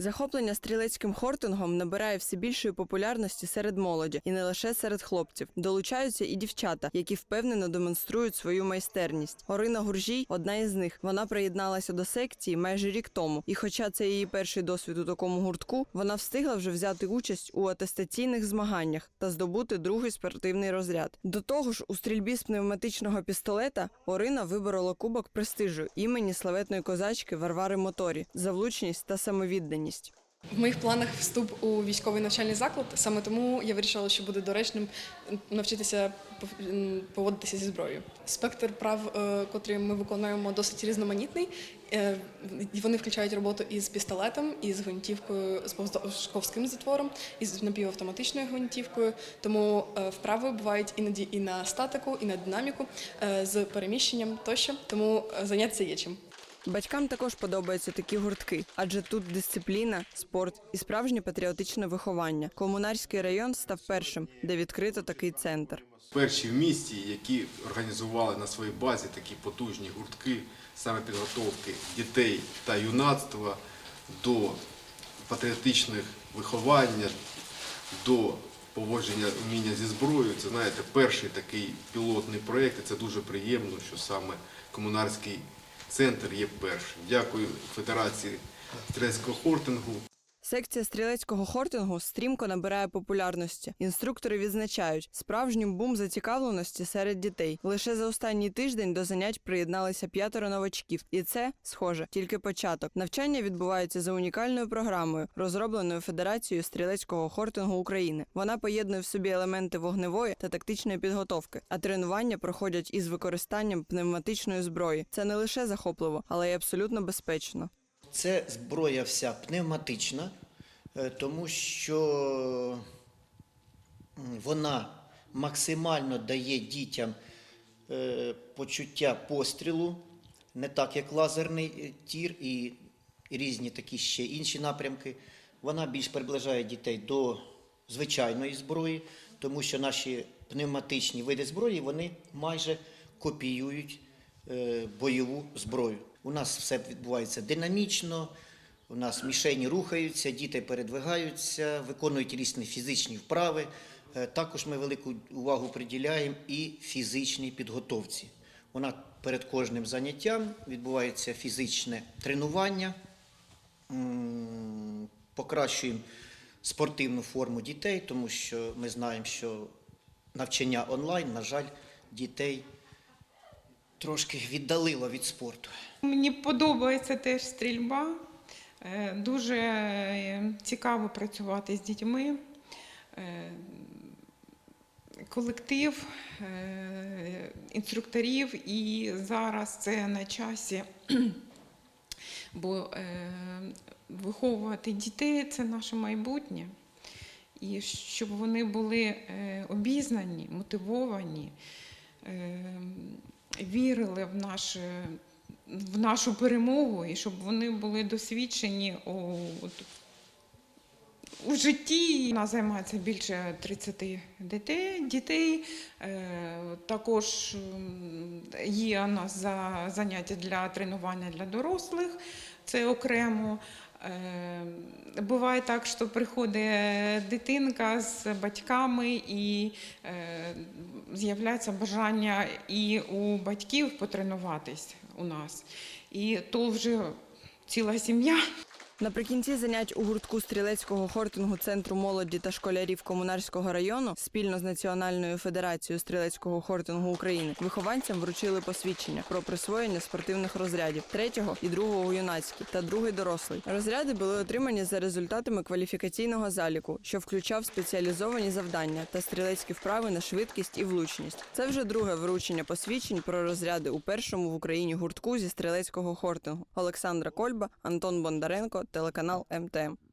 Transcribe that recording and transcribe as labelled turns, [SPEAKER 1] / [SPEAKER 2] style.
[SPEAKER 1] Захоплення стрілецьким хортингом набирає все більшої популярності серед молоді і не лише серед хлопців. Долучаються і дівчата, які впевнено демонструють свою майстерність. Орина Гуржій одна із них. Вона приєдналася до секції майже рік тому. І, хоча це її перший досвід у такому гуртку, вона встигла вже взяти участь у атестаційних змаганнях та здобути другий спортивний розряд. До того ж, у стрільбі з пневматичного пістолета Орина виборола кубок престижу імені славетної козачки Варвари Моторі за влучність та самовідданість.
[SPEAKER 2] В моїх планах вступ у військовий навчальний заклад. Саме тому я вирішила, що буде доречним навчитися пов- поводитися зі зброєю. Спектр прав, е, котрі ми виконуємо, досить різноманітний. Е, Вони включають роботу із пістолетом, із гвинтівкою, з повзковським затвором, із напівавтоматичною гвинтівкою. Тому е, вправи бувають іноді і на статику, і на динаміку з переміщенням тощо. Тому заняття є чим.
[SPEAKER 1] Батькам також подобаються такі гуртки, адже тут дисципліна, спорт і справжнє патріотичне виховання. Комунарський район став першим, де відкрито такий центр.
[SPEAKER 3] перші в місті, які організували на своїй базі такі потужні гуртки саме підготовки дітей та юнацтва до патріотичних виховання, до поводження вміння зі зброєю. Це знаєте, перший такий пілотний проєкт, і це дуже приємно, що саме комунарський центр є першим. Дякую Федерації стрельського хортингу.
[SPEAKER 1] Секція стрілецького хортингу стрімко набирає популярності. Інструктори відзначають справжній бум зацікавленості серед дітей. Лише за останній тиждень до занять приєдналися п'ятеро новачків, і це, схоже, тільки початок. Навчання відбувається за унікальною програмою, розробленою Федерацією стрілецького хортингу України. Вона поєднує в собі елементи вогневої та тактичної підготовки, а тренування проходять із використанням пневматичної зброї. Це не лише захопливо, але й абсолютно безпечно.
[SPEAKER 4] Це зброя вся пневматична, е, тому що вона максимально дає дітям е, почуття пострілу, не так як лазерний е, тір і різні такі ще інші напрямки. Вона більш приближає дітей до звичайної зброї, тому що наші пневматичні види зброї вони майже копіюють бойову зброю. У нас все відбувається динамічно, у нас мішені рухаються, діти передвигаються, виконують різні фізичні вправи. Е, Також ми велику увагу приділяємо і фізичній підготовці. Вона перед кожним заняттям відбувається фізичне тренування, покращуємо спортивну форму дітей, тому що ми знаємо, що навчання онлайн, на жаль, дітей трошки віддалило від спорту.
[SPEAKER 5] Мені подобається теж стрільба. Е, Дуже е, цікаво працювати з дітьми. Е, Колектив інструкторів, і зараз це на часі, бо виховувати дітей це наше майбутнє. І щоб вони були обізнані, мотивовані, вірили в наше в нашу перемогу, і щоб вони були досвідчені у, у житті. Нас займається більше 30 дітей. дітей. Також є у нас за, заняття для тренування для дорослих, це окремо. Е, Буває так, що приходить дитинка з батьками і е, з'являється бажання і у батьків потренуватись у нас. І то вже ціла сім'я.
[SPEAKER 1] Наприкінці занять у гуртку стрілецького хортингу центру молоді та школярів комунарського району спільно з Національною федерацією стрілецького хортингу України вихованцям вручили посвідчення про присвоєння спортивних розрядів третього і другого юнацькі та другий дорослий. Розряди були отримані за результатами кваліфікаційного заліку, що включав спеціалізовані завдання та стрілецькі вправи на швидкість і влучність. Це вже друге вручення посвідчень про розряди у першому в Україні гуртку зі стрілецького хортингу. Олександра Кольба, Антон Бондаренко, телеканал МТМ.